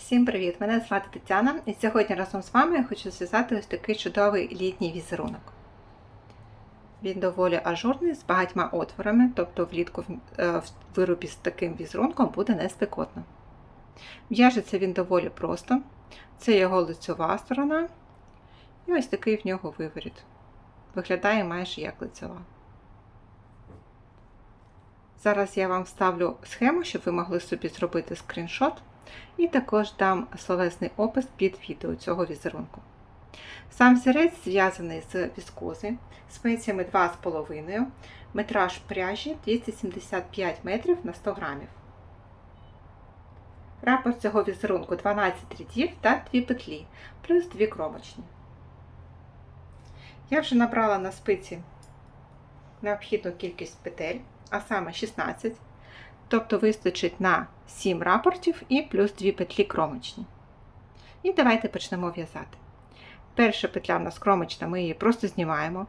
Всім привіт! Мене звати Тетяна, і сьогодні разом з вами я хочу зв'язати ось такий чудовий літній візерунок. Він доволі ажурний з багатьма отворами, тобто влітку е, в виробі з таким візерунком буде не спекотно. В'яжеться він доволі просто. Це його лицьова сторона, і ось такий в нього виворіт. Виглядає майже як лицьова. Зараз я вам вставлю схему, щоб ви могли собі зробити скріншот. І також дам словесний опис під відео цього візерунку. Сам взірець зв'язаний з віскози, спеціями 2,5, метраж пряжі 275 метрів на 100 грамів. Рапорт цього візерунку 12 рядів та 2 петлі, плюс 2 кромочні. Я вже набрала на спиці необхідну кількість петель, а саме 16 тобто вистачить на 7 рапортів і плюс 2 петлі кромочні. І давайте почнемо в'язати. Перша петля в нас кромочна, ми її просто знімаємо.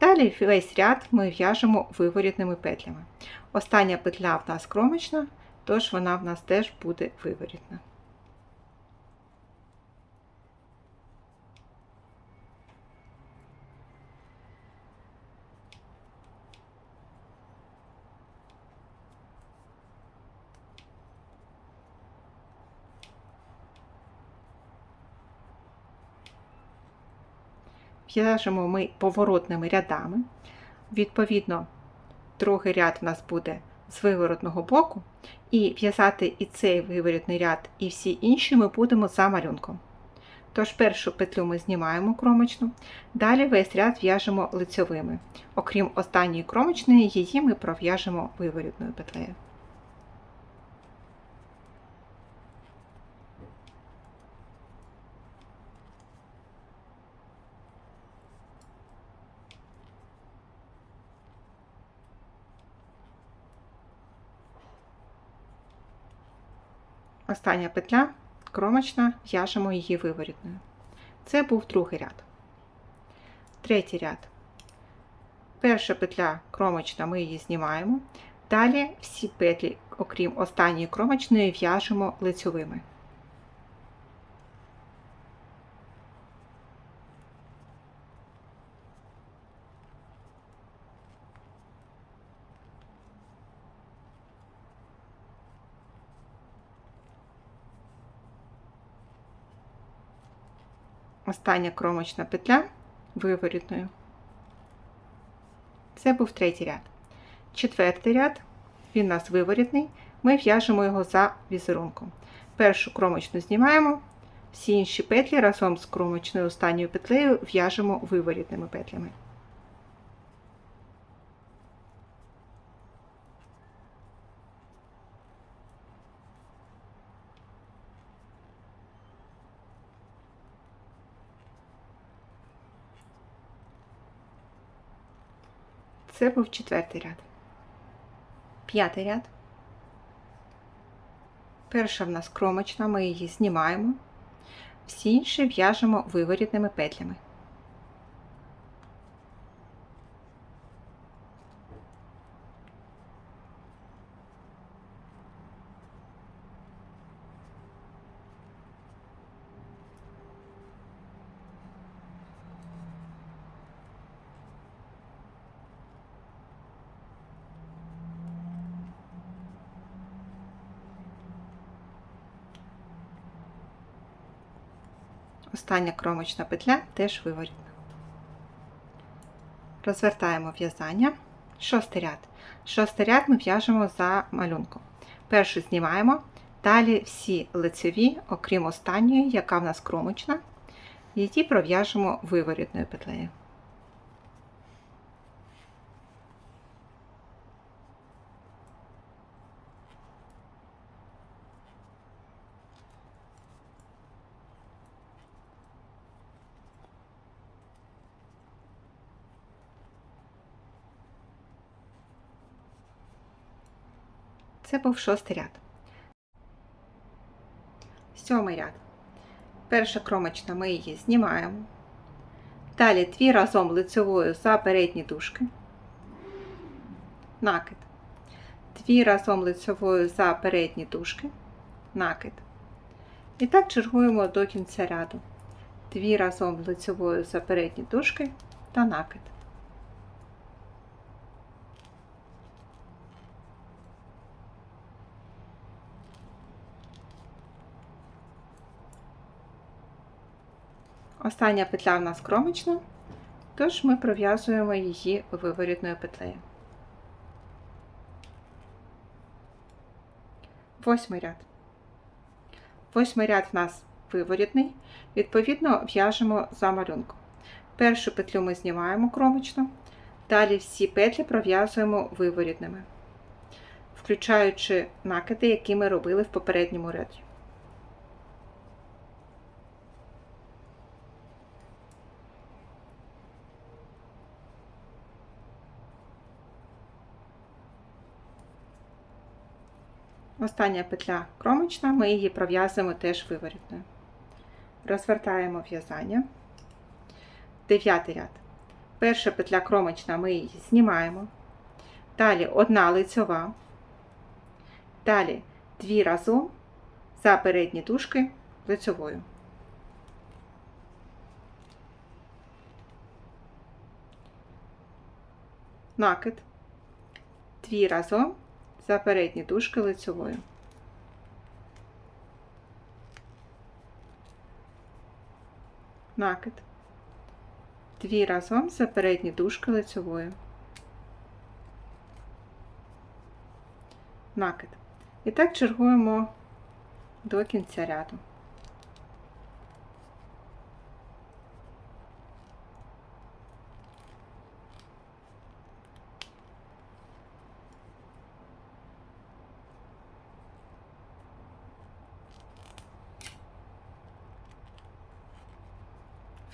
Далі весь ряд ми в'яжемо виворітними петлями. Остання петля в нас кромочна, тож вона в нас теж буде виворітна. В'яжемо ми поворотними рядами. Відповідно, другий ряд у нас буде з виворотного боку, і в'язати і цей виворотний ряд, і всі інші ми будемо за малюнком. Тож першу петлю ми знімаємо кромочну, далі весь ряд в'яжемо лицьовими. Окрім останньої кромочної, її ми пров'яжемо виворотною петлею. Остання петля кромочна, в'яжемо її виворітною. Це був другий ряд. Третій ряд. Перша петля кромочна, ми її знімаємо. Далі всі петлі, окрім останньої кромочної, в'яжемо лицьовими. Остання кромочна петля виворітною. Це був третій ряд. Четвертий ряд, він у нас виворітний, ми в'яжемо його за візерунком. Першу кромочну знімаємо, всі інші петлі разом з кромочною останньою петлею в'яжемо виворітними петлями. Це був четвертий ряд. П'ятий ряд. Перша в нас кромочна, ми її знімаємо. Всі інші в'яжемо виворітними петлями. Остання кромочна петля теж виворітна. Розвертаємо в'язання. Шостий ряд. Шостий ряд ми в'яжемо за малюнком. Першу знімаємо, далі всі лицеві, окрім останньої, яка в нас кромочна, її пров'яжемо виворітною петлею. Це був шостий ряд. Сьомий ряд. Перша кромочна ми її знімаємо. Далі дві разом лицевою за передні дужки. Накид. Дві разом лицевою за передні дужки. Накид. І так чергуємо до кінця ряду. Дві разом лицевою за передні дужки та накид. Остання петля в нас кромочна, тож ми пров'язуємо її виворітною петлею. Восьмий ряд. Восьмий ряд в нас виворітний, відповідно, в'яжемо за малюнком. Першу петлю ми знімаємо кромочно, далі всі петлі пров'язуємо виворітними, включаючи накиди, які ми робили в попередньому ряді. Остання петля кромочна, ми її пров'язуємо теж виворітною. Розвертаємо в'язання. Дев'ятий ряд. Перша петля кромочна, ми її знімаємо. Далі одна лицьова. Далі дві разом за передні дужки лицьовою. Накид. Дві разом за передні дужки лицевою. Накид. Дві разом за передні дужки лицевою. Накид. І так чергуємо до кінця ряду.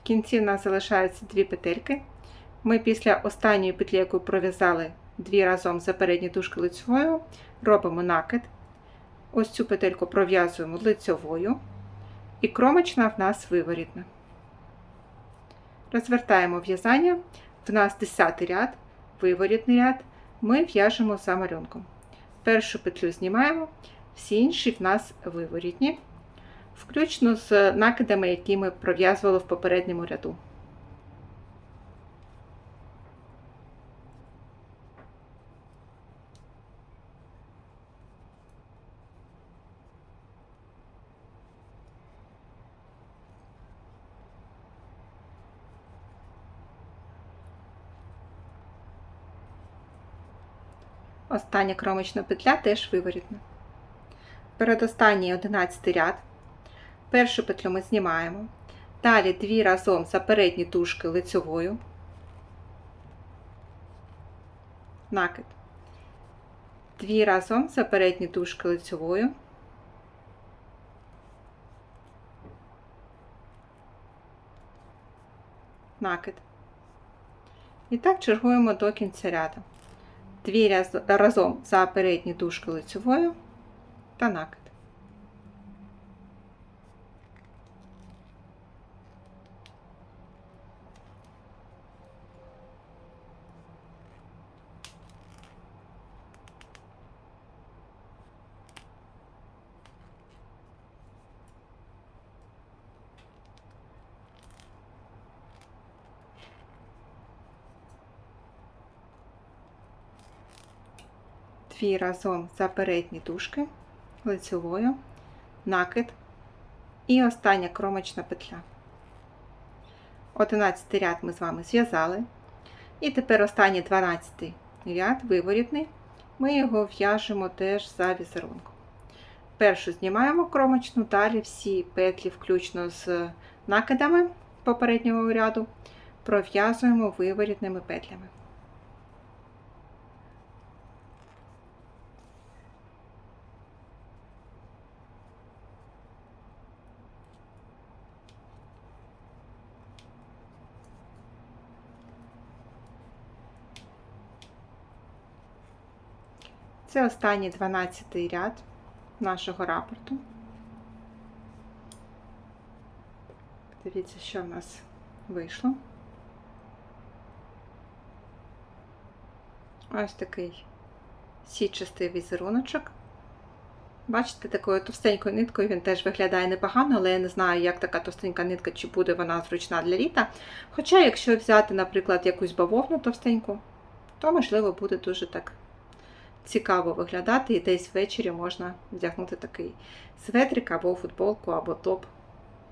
Кінці в нас залишаються дві петельки. Ми після останньої петлі, яку пров'язали дві разом за передні дужки лицьовою, робимо накид. Ось цю петельку пров'язуємо лицьовою, і кромочна в нас виворітна. Розвертаємо в'язання, в нас 10 ряд, виворітний ряд, ми в'яжемо за малюнком. Першу петлю знімаємо, всі інші в нас виворітні включно з накидами, які ми пров'язували в попередньому ряду. Остання кромочна петля теж виворітна. Передостанній 11 ряд Першу петлю ми знімаємо. Далі дві разом за передні дужки лицьовою, накид. Дві разом за передні дужки лицьовою, накид. І так чергуємо до кінця ряду. Дві разом за передні дужки лицьовою та накид. Дві разом за передні дужки, лицевою, накид і остання кромочна петля. 11 ряд ми з вами зв'язали. І тепер останній 12 ряд, виворітний, ми його в'яжемо теж за візерунком. Першу знімаємо кромочну, далі всі петлі, включно з накидами попереднього ряду, пров'язуємо виворітними петлями. Це останній 12 ряд нашого рапорту. Дивіться, що в нас вийшло. Ось такий січастий візеруночок. Бачите, такою товстенькою ниткою він теж виглядає непогано, але я не знаю, як така товстенька нитка, чи буде вона зручна для літа. Хоча, якщо взяти, наприклад, якусь бавовну товстеньку, то, можливо, буде дуже так цікаво виглядати, і десь ввечері можна вдягнути такий светрик або футболку, або топ,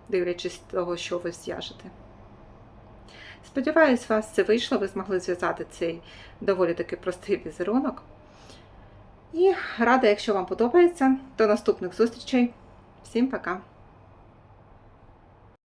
дивлячись того, що ви зв'яжете. Сподіваюсь, вас це вийшло, ви змогли зв'язати цей доволі таки простий візерунок. І рада, якщо вам подобається. До наступних зустрічей. Всім пока!